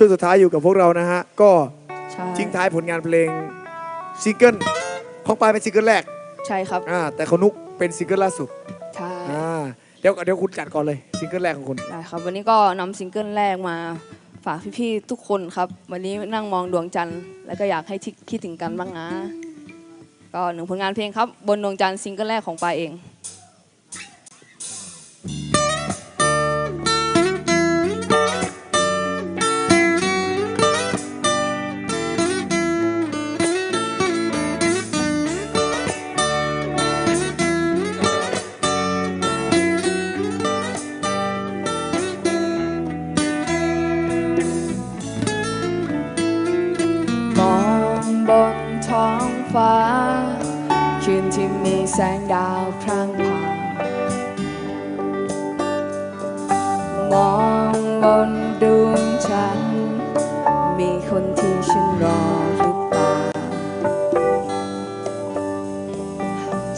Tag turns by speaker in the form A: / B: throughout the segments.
A: ช่วงสุดท้ายอยู่กับพวกเรานะฮะ ก็
B: ใช่
A: ทิ้งท้ายผลงานเพลงซิงเกิลของปายเป็นซิงเกิลแรก
B: ใช่ครับ
A: อ่าแต่ของนุกเป็นซิงเกิลล่าสุด
B: ใช่
A: อ่าเดี๋ยวเดี๋ยวคุณจัดก่อนเลยซิงเกิลแรกของคุณ
B: ได้ครับ วันนี้ก็นำซิงเกิลแรกมาฝากพี่ๆทุกคนครับ วันนี้นั่งมองดวงจันทร์แล้วก็อยากให้ทิคิดถึงกันบ้างนะ ก็หนึ่งผลงานเพลงครับ บนดวงจันทร์ซิงเกิลแรกของปาเอง ที่มีแสงดาวพรางพรางมองบนดวงจันทร์มีคนที่ฉันรอหรือเปล่า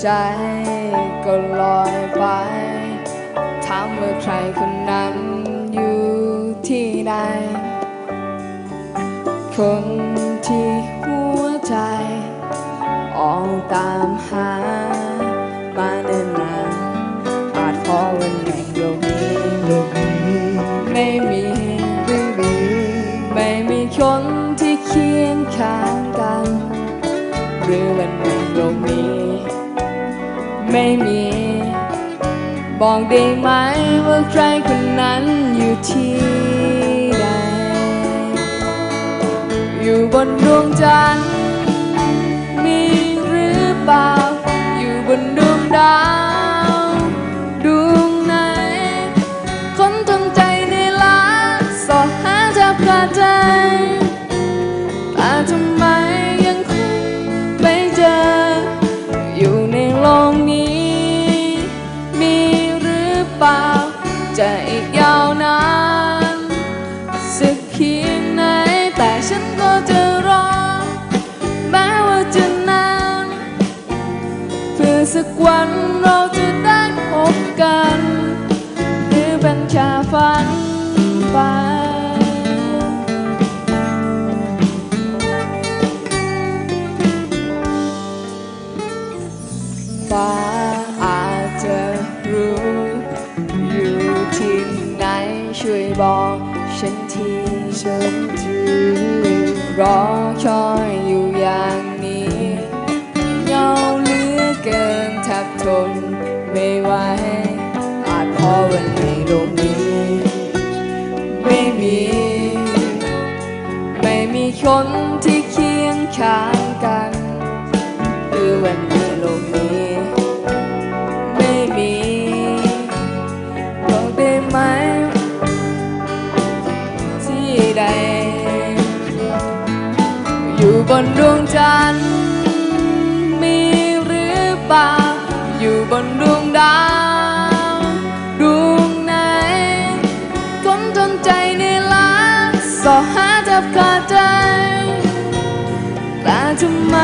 B: ใจก็ลอยไป ถามว่าใครคนนั้นอยู่ที่ไหน คนที่หัวใจ ออกตามหา มาเนิ่นนานอาจพราะวันแห่งโลกนี้
A: โลกนี้
B: ไม่มี
A: ไม่มี
B: ไม่มีคนที่เคียงข้างกัน หรือวันแห่งโลกนี้ ไม่มี บอกได้ไหมว่าใครคนนั้นอยู่ที่ใดอยู่บนดวงจันทร์ เปล่าอยู่บนดวงดาวดวงไหน คนทำใจในล้าสอหาจับกระใจ สักวันเราจะได้พบกัน หรือเป็นแค่ฝันไปฟ้าอาจจะรู้ อยู่ที่ไหนช่วยบอกฉันทีฉันจะรอคอยอยู่อย่าง เกินแทบทนไม่ไหวอาจพราะวันในโลกนี้ ไม่มี ไม่มีคนที่เคียงข้างกันหรือวันในโลกนี้ ไม่มีบอกได้ไหม ที่ใด อยู่บนดวงจันทร์ จับขาดใจแต่ทำไม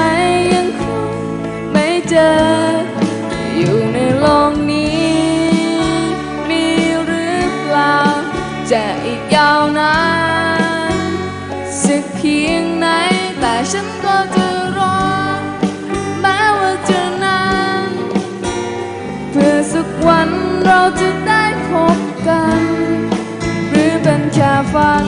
B: ยังคงไม่เจอ อยู่ในโลกนี้ มีหรือเปล่า จะอีกยาวนานสักเพียงไหน แต่ฉันก็จะรอแม้ว่าจะนานเพื่อสักวันเราจะได้พบกัน หรือเป็นแค่ฝัน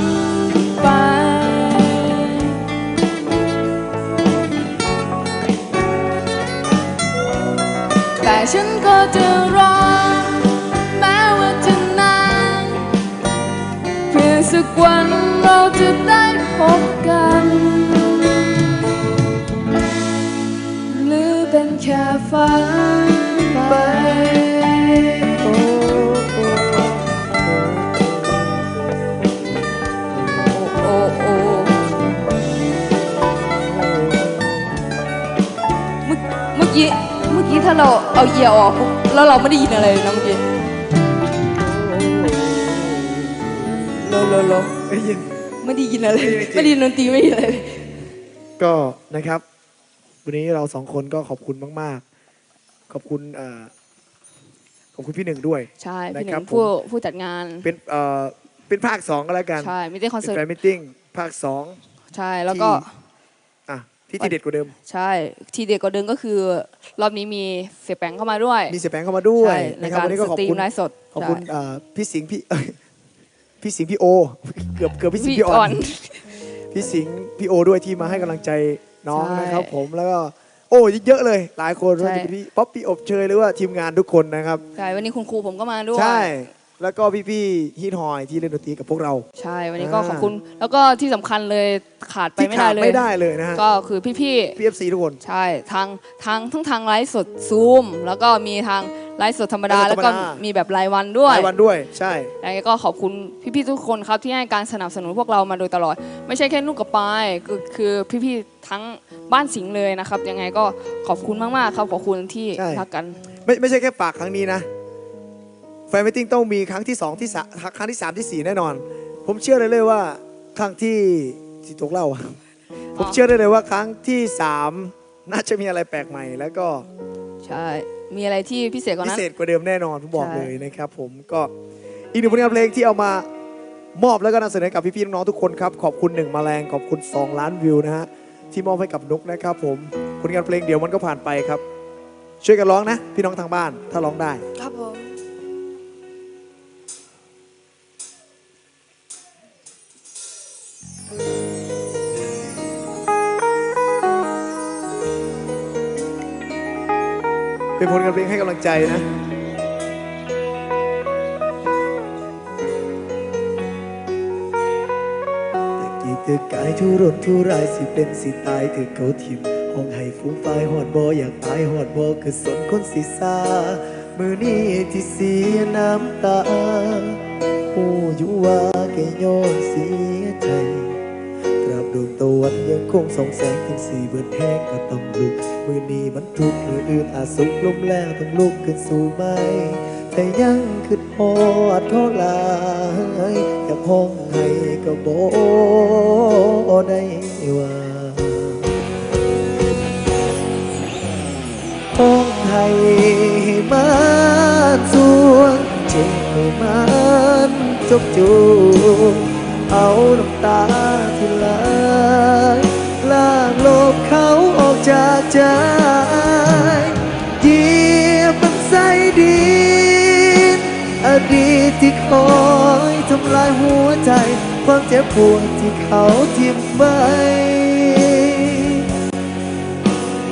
B: จะรอแม้ว่าจะนานเพียงสักวัน อยร์ออกแล้วเราไม่ได้ยินอะไรเลยนะเมื่อกี้โลโลโล
A: ได้ยิน
B: ไม่ได้ยินอะไรเลย
A: ไม่ได้ยิน
B: ดนตรีไม่ได้ยินอะไรเลย
A: ก็นะครับ วันนี้เราสองคนก็ขอบคุณมาก ๆ ขอบคุณเอ่อขอบคุณพี่หนึ่งด้วย
B: ใช่พี่ห
A: นะครั
B: นึ่
A: บ
B: งผู้
A: ผู้
B: จัดงาน
A: เป็นเอ่อเป็นภาคสองก็แล้วกัน
B: ใช่มิเตอร์คอน
A: เสิ
B: ร์ต
A: แฟนมิทติ้งภาคสอง
B: ใช่แล้วก็
A: อ่ ที่ทีเด็ดกว่าเดิม
B: ใช่ทีเด็ดกว่าเดิมก็คือ รอบนี้มีเสียแปงเข้ามาด้วย
A: มีเสียแปงเข้ามาด้วย
B: ใช่ใน
A: นะครับ
B: การ
A: วันนี้ก็
B: ส
A: ขอบ
B: ตรีม
A: คุณ
B: ไลฟ์สด
A: ขอบคุณ
B: ใช่
A: อ่าพี่สิงห์พี่เอ้ยพี่สิงห์พี่โอ เกือบเกือบพี่สิงห์
B: พี่
A: พี่อ่
B: อ่
A: อ
B: อนน
A: พี่สิงห์พี่โอด้วยที่มาให้กำลังใจน้อง
B: ใช่
A: นะครับ ผมแล้วก็โอ้เยอะเลย หลายคน
B: ใช่
A: ว่าจะเป็นพี่ป๊อปปี้อบเชยหรือว่าทีมงานทุกคนนะครับ
B: ใช่วันนี้คุณครูผมก็มาด้วย
A: ใช่ แล้วก็พี่ๆฮิตฮอยที่เล่นดนตรีกับพวกเรา
B: ใช่วันนี้ก็
A: อ่า
B: ขอบคุณ แล้วก็ที่สำคัญเลยขาดไป
A: ที่
B: ไม่
A: ขา
B: ได้
A: ด
B: เลย
A: ไม่ได้เลยนะฮะ
B: ก็คือพี่
A: พี่เอฟซีทุกคน
B: ๆ ใช่ทางทางทั้งทางไลฟ์สดซูมแล้วก็มีทางไลฟ์สดธรรมดา
A: ไลฟ์สด
B: แล้วก็
A: ธรรมดามี
B: มีแบบรายวันด้วย
A: รายวันด้วยใช่
B: แล้วก็ขอบคุณพี่ๆทุกคนครับที่ให้การสนับสนุนพวกเรามาโดยตลอด ไม่ใช่แค่ลูกกับปายคือคือพี่ๆทั้งบ้านสิงห์เลยนะครับ ยังไงก็ขอบคุณมากๆครับขอบคุณที่
A: ใช่
B: รักกัน
A: ไม่ไม่ใช่แค่ปากครั้งนี้นะ แฟนมิทติ้งต้องมีครั้งที่สองที่สามครั้งที่สามที่สี่แน่นอน ผมเชื่อเลยเลยว่าครั้งที่ที่ตกเล่าอะผมเชื่อได้เลยว่าครั้งที่สามน่าจะมีอะไรแปลกใหม่แล้วก็
B: ใช่มีอะไรที่พิเศษกว่า
A: พิ
B: นั้น
A: เศษกว่าเดิมแน่นอนผมบอก
B: ใช่
A: เลยนะครับผมก็อีกหนึ่งผลงานเพลงที่เอามามอบแล้วก็นำเสนอกับพี่ๆน้องๆทุกคนครับขอบคุณหนึ่งมาแรงขอบคุณ 2 ล้านวิวนะฮะที่มอบให้กับนุกนะครับผมผลงานเพลงเดี๋ยวมันก็ผ่านไปครับ ช่วยกันร้องนะ พี่น้องทางบ้านถ้าร้องได้
B: ครับผม
A: เป็นผลงานเพลงให้กำลังใจนะแต่กี่ตึกกายทุรนทุรายสิเป็นสิตายคือเขาทิมห้องให้ฟุ้งไฟหอดบออยากตายหอดบอคือสนคนสิซามือนี้ที่เสียน้ำตาหูอยู่ว่าแกย้อนเสียใจ ดวงตะวันยังคงส่องแสงถึงสี่เบิดแห้งก็ต้องลุก มือนี้มันทุกมืออื่นอาสุกลมแล้วต้องลุกขึ้นสู่ไหมแต่ยังคือพอดเขาหลายอยากห้องให้ก็บ่ได้ว่าห้องให้มันสวงเจ็บมันจบจูบ เอาน้ำตาที่ไหลลางลบเขาออกจากใจเยียบมันใสดินอดีตที่คอยทำลายหัวใจ ความเจ็บปวดที่เขาทิ้มไว้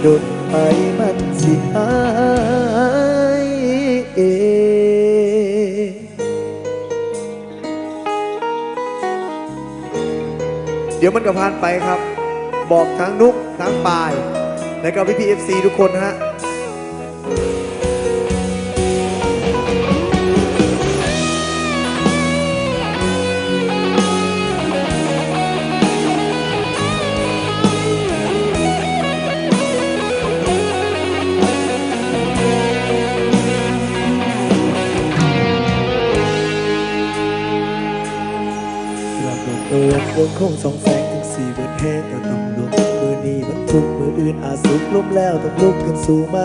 A: โดไปมันสิหาย มันก็ผ่านไปครับ บอกทั้งนุกทั้งปาย และก็พี่พีเอฟซีทุกคนนะฮะวงคงสองแสง ถึงสีเบิดแห้งก็ต้องลุกมือนี้มันทุกข์มืออื่นอาสุกล้มแล้วต้องลุกขึ้นสู่ไหม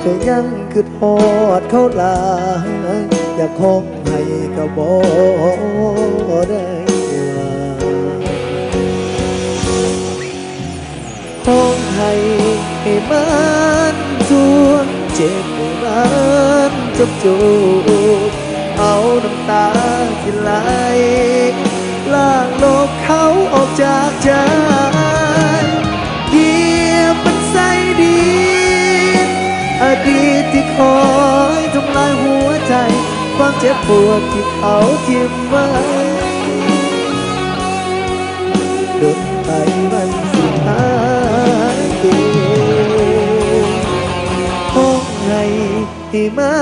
A: แต่ยังคือทอดเขาลาอยากห้องให้ก็บ่ได้วาห้องให้ให้มันสวงเจ็บให้มันจบจูบเอาน้ำตาที่ไหล ใจเหยียบมันใส่ดินอดีตที่คอยทำลายหัวใจ ความเจ็บปวดที่เขาทิ้มไว้โดนไปมันสิหายเองห้องให้ที่มั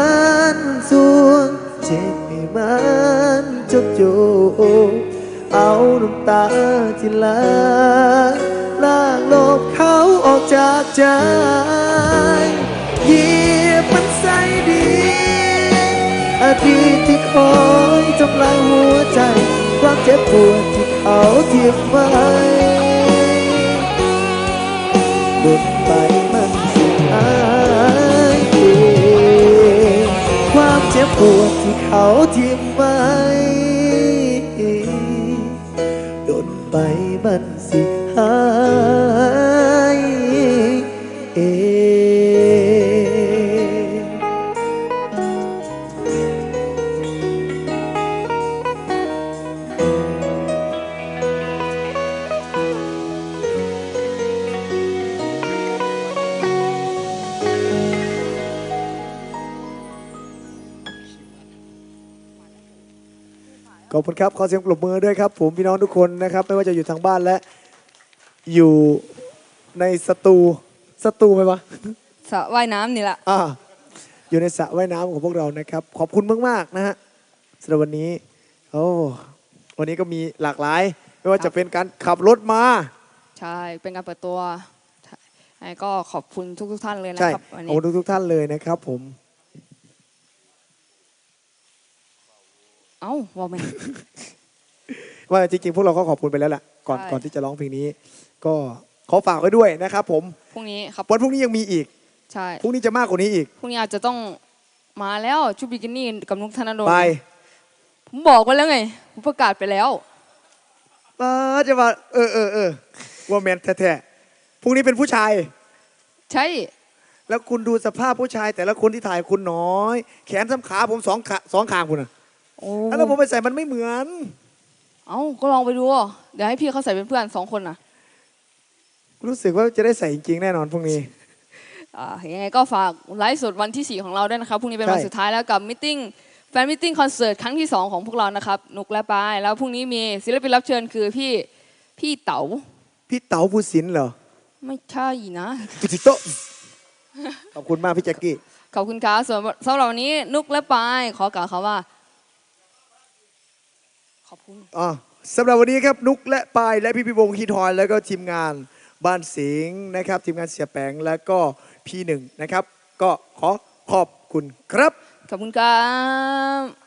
A: นสวงเจ็บให้มันจบจบ เอาน้ำตาที่ไหลล้างลบเขาออกจากใจเยียบมันใส่ดินอดีตที่คอยทำลายหัวใจ ความเจ็บปวดที่เขาทิ้งไว้หลุดไปมันสิหายความเจ็บปวดที่เขาทิ้ง ขอบคุณครับ ขอเสียงปรบมือด้วยครับ ผมพี่น้องทุกคนนะครับ ไม่ว่าจะอยู่ทางบ้านและ อยู่ในสตูสตูไหมวะ
B: สระว่ายน้ำนี่แหละ
A: อ่าอยู่ในสระว่ายน้ำของพวกเรานะครับ ขอบคุณมากๆนะฮะสำหรับวันนี้โอ้วันนี้ก็มีหลากหลาย ไม่ว่าจะเป็นการขับรถมา
B: ใช่เป็นการเปิดตัวใช่ไอ้ก็ขอบคุณทุกๆท่านเลยนะ
A: ใช่
B: ครับวัน
A: ข
B: นี้
A: อบคุณทุกๆท่านเลยนะครับผม
B: เอ้าว่ามัน
A: ว่าจริงๆพวกเราก็ขอบคุณไปแล้วแหละก่อน
B: ใช่
A: ก่อนที่จะร้องเพลงนี้ ก็ขอฝากไว้ด้วยนะครับผม
B: พรุ่งนี้ครับ
A: วันพรุ่งนี้ยังมีอีก
B: ใช่
A: พรุ่งนี้จะมากกว่านี้อีก
B: พรุ่งนี้อาจจะต้องมาแล้วชุดบิกินี่กับนุกธนดล
A: ไป
B: ผมบอกไปแล้วไงผมประกาศไปแล้ว
A: ป้าจะมาเออเออเออว่าแมนแท้ๆพรุ่งนี้เป็นผู้ชาย
B: ใช่
A: แล้วคุณดูสภาพผู้ชาย แต่ละคนที่ถ่ายคุณน้อย แขนสำขาผมสองขาสองข้างคุณอะ
B: โอ้
A: แล้วผมไปใส่มันไม่เหมือน
B: เอ้าก็ลองไปดูเดี๋ยวให้พี่เขาใส่เป็นเพื่อนสองคนนะ
A: รู้สึกว่าจะได้ใส่จริงๆแน่นอนพรุ่งนี้
B: อ่ายังไงก็ฝากไลฟ์สดวันที่ 4 ของเราด้วยนะครับพรุ่งนี้เป็นวัน
A: ใช่
B: สุดท้ายแล้วกับมิ팅แฟนมิ팅คอนเสิร์ตครั้งที่ 2 ของพวกเรานะครับนุกและปายแล้วพรุ่งนี้มีศิลปินรับเชิญคือพี่พี่เต๋า
A: พี่เต๋าภูสินเหรอ
B: ไม่ใช่นะ
A: ตุจิโตะขอบคุณมากพี่แจ็คกี้
B: ขอบคุณครับส่วนสำหรับวันนี้นุกและปายขอกล่าวคำว่าข อบคุณ
A: อ่าสำหรับวันนี้ครับนุกและปายและพี่พิวงศ์คีทอยแล้วก็ทีมงานบ้านสิงห์นะครับ ทีมงานเสียแปงแล้วก็พี่หนึ่งนะครับ ก็ขอขอบคุณครับ
B: ขอบคุณครับ